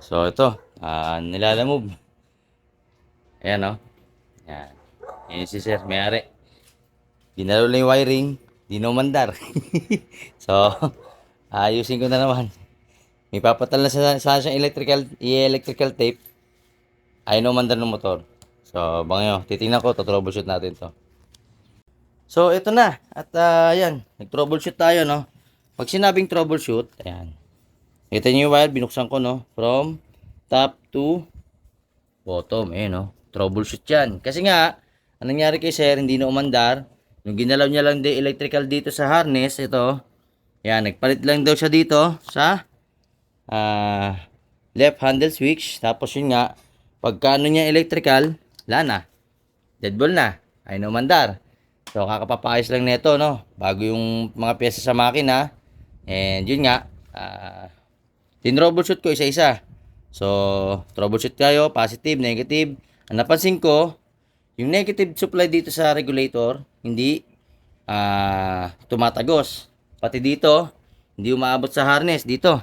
So, ito. ah nilalamove. Ayan, no? Yan. Yan si sir, may-ari. Dinalo lang yung wiring. Di na umandar. so, ayusin ko na naman. May papatal na sa, sa siyang electrical, i-electrical tape. Ayaw na umandar ng motor. So, bangyo, titingnan ko, to-troubleshoot natin to. So, ito na. At, ah, ayan, nag-troubleshoot tayo, no? Pag sinabing troubleshoot, ayan. Ito yung wire, binuksan ko, no? From top to bottom, eh, no? Troubleshoot yan. Kasi nga, anong nangyari kay sir, hindi na umandar. Yung ginalaw niya lang di electrical dito sa harness, ito. Yan, nagpalit lang daw siya dito sa ah left handle switch. Tapos yun nga, pagka ano niya electrical, wala na. Dead ball na. Ay na umandar. So, kakapapayos lang nito, no? Bago yung mga pyesa sa makina. And yun nga, ah tin-troubleshoot ko isa-isa. So, troubleshoot kayo, positive, negative. Ang napansin ko, yung negative supply dito sa regulator, hindi ah tumatagos. Pati dito, hindi umaabot sa harness dito.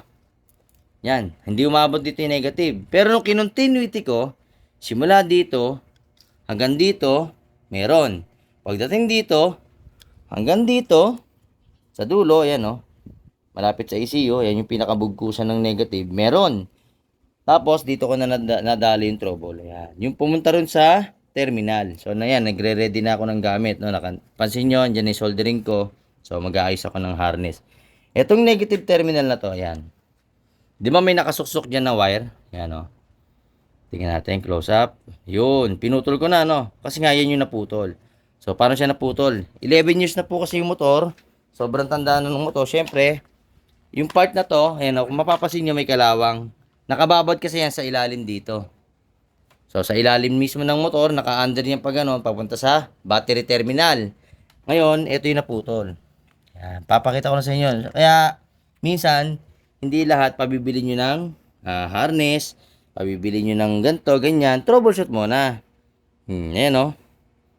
Yan, hindi umabot dito yung negative. Pero nung kinontinuity ko, simula dito hanggang dito, meron. Pagdating dito, hanggang dito, sa dulo, yan o, malapit sa ECU, yan yung pinakabugkusan ng negative, meron. Tapos, dito ko na nada- nadali yung trouble. Ayan. Yung pumunta rin sa terminal. So, na yan, nagre-ready na ako ng gamit. No? Pansin nyo, andyan yung soldering ko. So, mag-aayos ako ng harness. Itong negative terminal na to, ayan. Di ba may nakasuksok dyan na wire? Yan o. Tingnan natin, close up. Yun, pinutol ko na, no? Kasi nga, yan yung naputol. So, paano siya naputol? 11 years na po kasi yung motor. Sobrang tanda na ng motor. Siyempre, yung part na to, ayan kung mapapasin nyo may kalawang. Nakababad kasi yan sa ilalim dito. So, sa ilalim mismo ng motor, naka-under yan pag ano, papunta sa battery terminal. Ngayon, ito yung naputol. Yan, papakita ko na sa inyo. Kaya, minsan, hindi lahat pabibili nyo ng ah, harness, pabibili nyo ng ganto, ganyan, troubleshoot muna. Hmm, ayan o.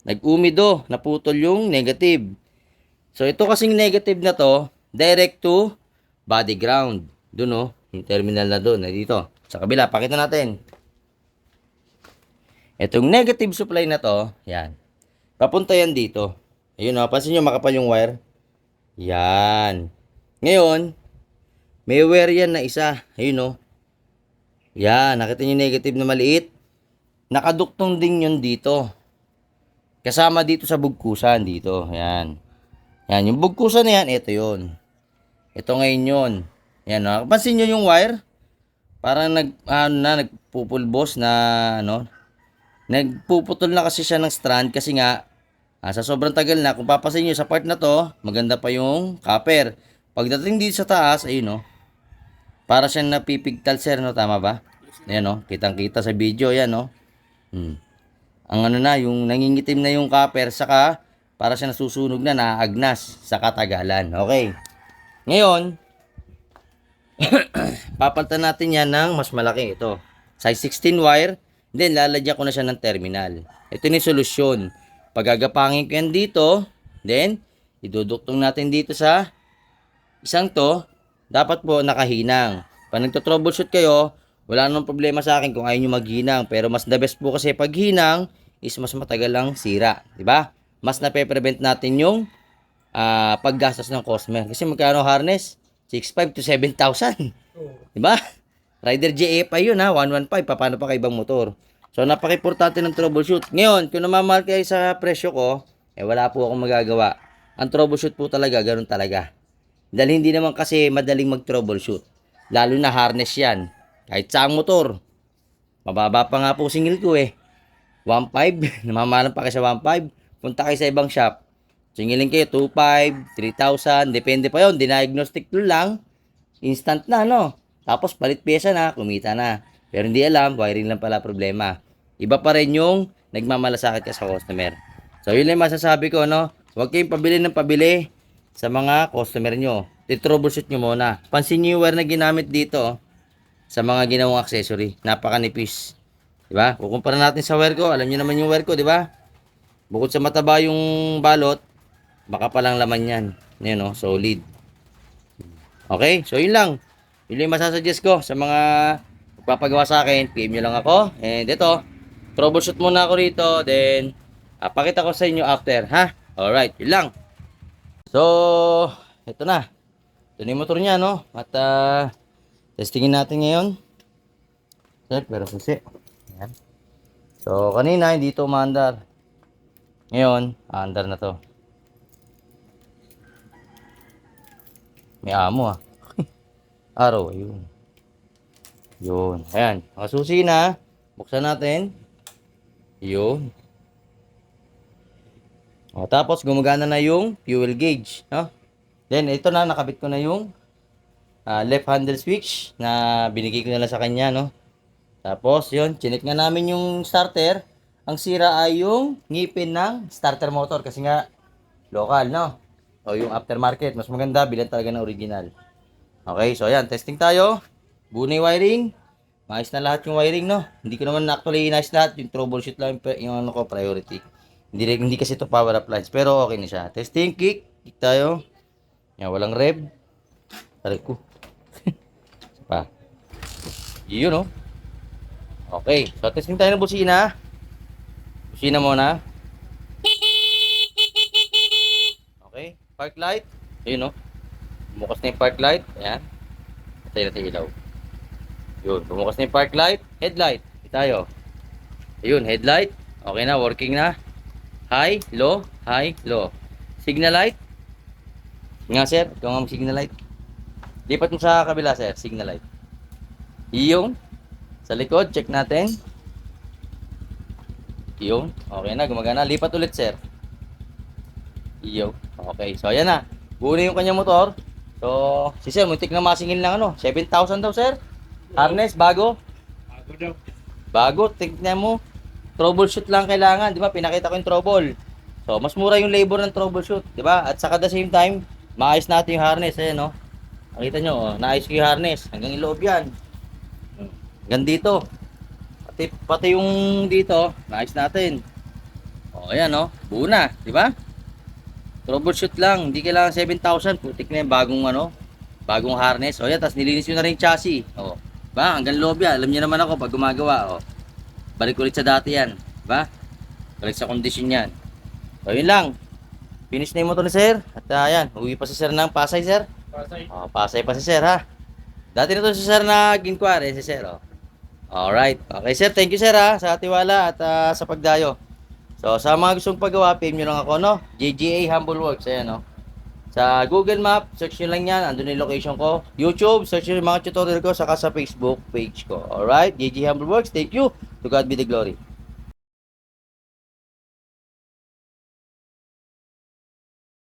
Nag-umido, naputol yung negative. So, ito kasing negative na to, direct to body ground. Doon o, yung terminal na doon, na dito. Sa kabila, pakita natin. Itong negative supply na to, yan. Papunta yan dito. Ayun o, pansin nyo makapal yung wire. Yan. Ngayon, may wire yan na isa. Ayun o. Yan, nakita nyo negative na maliit. Nakaduktong din yun dito. Kasama dito sa bugkusan dito. Yan. Yan, yung bugkusan na yan, ito yun. Ito ngayon yun. Yan, no? Pansin nyo yung wire? Parang nag, ano na, nagpupulbos na, ano, nagpuputol na kasi siya ng strand kasi nga, ah, sa sobrang tagal na, kung papasin nyo sa part na to, maganda pa yung copper. Pagdating dito sa taas, ayun, no, para siyang napipigtal, sir, no, tama ba? Ayan, no, kitang-kita sa video, yan, no. Hmm. Ang ano na, yung nangingitim na yung copper, saka, para siya nasusunog na, naagnas sa katagalan. Okay. Ngayon, papalitan natin yan ng mas malaki ito. Size 16 wire, then lalagyan ko na siya ng terminal. Ito yung solusyon. Pagagapangin ko yan dito, then iduduktong natin dito sa isang to, dapat po nakahinang. Pag nagto-troubleshoot kayo, wala namang problema sa akin kung ayaw nyo maghinang. Pero mas the best po kasi pag hinang, is mas matagal lang sira. ba? Mas nape-prevent natin yung ah, paggastos ng customer. Kasi magkano harness? 6,500 to 7,000. Di ba? Rider pa yun ha, 115, paano pa kay ibang motor. So, napaka-importante ng troubleshoot. Ngayon, kung namamahal kayo sa presyo ko, eh wala po akong magagawa. Ang troubleshoot po talaga, ganun talaga. Dahil hindi naman kasi madaling mag-troubleshoot. Lalo na harness yan. Kahit saang motor. Mababa pa nga po singil ko eh. 1.5, namamahalan pa kayo sa 1.5. Punta kayo sa ibang shop. Singilin kayo 2.5, 3,000, depende pa yon Diniagnostic tool lang, instant na, no? Tapos palit pyesa na, kumita na. Pero hindi alam, wiring lang pala problema. Iba pa rin yung nagmamalasakit ka sa customer. So, yun lang masasabi ko, no? Huwag kayong pabili ng pabili sa mga customer nyo. I-troubleshoot nyo muna. Pansin nyo yung wire na ginamit dito, oh, sa mga ginawang accessory. Napakanipis. Di ba? Kukumpara natin sa wire ko. Alam niyo naman yung wire ko, di ba? Bukod sa mataba yung balot, baka palang laman yan. Yan o, solid. Okay? So, yun lang. Yun yung masasuggest ko sa mga magpapagawa sa akin, PM nyo lang ako. And ito, troubleshoot muna ako rito. Then, ah, pakita ko sa inyo after, ha? Alright, yun lang. So, ito na. Ito na yung motor niya, no? At, ah, testingin natin ngayon. Sir, pero susi. Ayan. So, kanina, hindi ito umaandar. Ngayon, aandar na to. May amo, ah. Araw, ayun. Yun. Ayan. Nakasusi na. Buksan natin. Yun. O, tapos gumagana na yung fuel gauge, no? Then ito na nakabit ko na yung ah, left handle switch na binigay ko na lang sa kanya, no? Tapos yun, chinik nga namin yung starter. Ang sira ay yung ngipin ng starter motor kasi nga local, no? O yung aftermarket, mas maganda bilan talaga ng original. Okay, so ayan, testing tayo. Buo na yung wiring. Maayos na lahat yung wiring, no? Hindi ko naman actually inayos lahat. Yung troubleshoot lang yung, yung ano ko, priority. Hindi, hindi kasi ito power appliance. Pero okay na siya. Testing, kick. Kick tayo. Yan, walang rev. Tarik ko. pa. Yun, no? Okay. So, testing tayo ng busina. Busina muna. Okay. Park light. Ayun, no? Bumukas na yung park light. Ayan. Patay natin ilaw. Yun. Bumukas na yung park light. Headlight. Hindi tayo. Ayun. Headlight. Okay na. Working na. High, low, high, low. Signal light. Nga sir, ikaw nga signal light. Lipat mo sa kabila sir, signal light. Yung sa likod, check natin. Yung, okay na, gumagana. Lipat ulit sir. Iyo. Okay, so ayan na. Buo na yung kanyang motor. So, si sir, muntik na masingil ng ano, 7,000 daw sir. Harness, bago. Bago daw. Bago, tignan mo. Troubleshoot lang kailangan, di ba? Pinakita ko yung trouble. So, mas mura yung labor ng troubleshoot, di ba? At saka the same time, maayos natin yung harness, eh, no? Nakita nyo, oh, naayos ko yung harness. Hanggang iloob yan. Hanggang dito. Pati, pati yung dito, naayos natin. O, ayan, no? Buo na, di ba? Troubleshoot lang, hindi kailangan 7,000. Putik na yung bagong, ano, bagong harness. O, yan, tapos nilinis nyo na rin yung chassis. O, ba? Hanggang loob yan. Alam niyo naman ako pag gumagawa, o. Balik ulit sa dati yan. Ba? Balik sa kondisyon yan. So, yun lang. Finish na yung motor ni sir. At uh, ayan, uwi pa si sir ng Pasay, sir. Pasay. Oh, Pasay pa si sir, ha? Dati na to si sir na ginkwari, si sir, oh. Alright. Okay, sir. Thank you, sir, ha? Sa tiwala at ah, sa pagdayo. So, sa mga gustong paggawa, PM nyo lang ako, no? JGA Humble Works, ayan, no? Sa Google Map, search nyo lang yan. Andun yung location ko. YouTube, search nyo yung mga tutorial ko. Saka sa Facebook page ko. Alright? JGA Humble Works. Thank you. To God be the glory.